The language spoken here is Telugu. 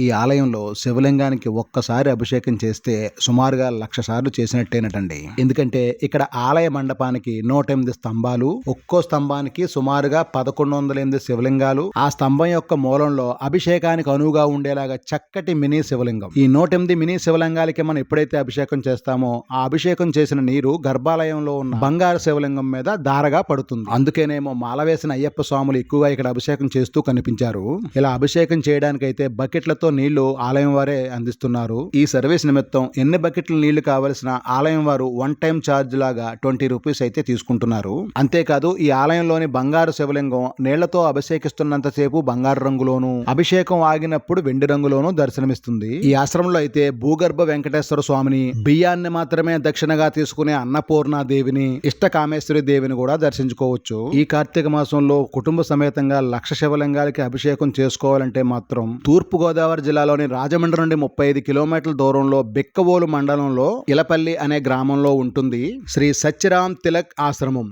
ఈ ఆలయంలో శివలింగానికి ఒక్కసారి అభిషేకం చేస్తే సుమారుగా లక్ష సార్లు చేసినట్టేనటండి. ఎందుకంటే ఇక్కడ ఆలయ మండపానికి నూట ఎనిమిది స్తంభాలు ఒక్కో స్తంభానికి సుమారుగా పదకొండు వందల ఎనిమిది శివలింగాలు ఆ స్తంభం యొక్క మూలంలో అభిషేకానికి అనువుగా ఉండేలాగా చక్కటి మినీ శివలింగం. ఈ నూట ఎనిమిది మినీ శివలింగాలకి మనం ఎప్పుడైతే అభిషేకం చేస్తామో ఆ అభిషేకం చేసిన నీరు గర్భాలయంలో ఉన్న బంగారు శివలింగం మీద దారగా పడుతుంది. అందుకేనేమో మాల వేసిన అయ్యప్ప స్వాములు ఎక్కువగా ఇక్కడ అభిషేకం చేస్తూ కనిపించారు. ఇలా అభిషేకం చేయడానికైతే బకెట్లతో నీళ్ళు ఆలయం వారే అందిస్తున్నారు. ఈ సర్వీస్ నిమిత్తం ఎన్ని బకెట్ల నీళ్ళు కావలసిన ఆలయం వారు వన్ టైం ఛార్జ్ లాగా ట్వంటీ రూపీస్ అయితే తీసుకుంటున్నారు. అంతేకాదు ఈ ఆలయంలోని బంగారు శివలింగం నీళ్ళతో అభిషేకిస్తున్నంతసేపు బంగారు రంగులోను అభిషేకం ఆగినప్పుడు వెండి రంగులోను దర్శనమిస్తుంది. ఈ ఆశ్రమంలో అయితే భూగర్భ వెంకటేశ్వర స్వామిని బియ్యాన్ని మాత్రమే దక్షిణగా తీసుకునే అన్నపూర్ణ దేవిని ఇష్ట కామేశ్వరి దేవిని కూడా దర్శించుకోవచ్చు. ఈ కార్తీక మాసంలో కుటుంబ సమేతంగా లక్ష శివలింగాలకి అభిషేకం చేసుకోవాలంటే మాత్రం తూర్పు గోదావరి గోదావరి జిల్లాలోని రాజమండ్రి నుండి ముప్పై ఐదు కిలోమీటర్ల దూరంలో బిక్కవోలు మండలంలో ఇలపల్లి అనే గ్రామంలో ఉంటుంది శ్రీ సత్యరామ్ తిలక్ ఆశ్రమం.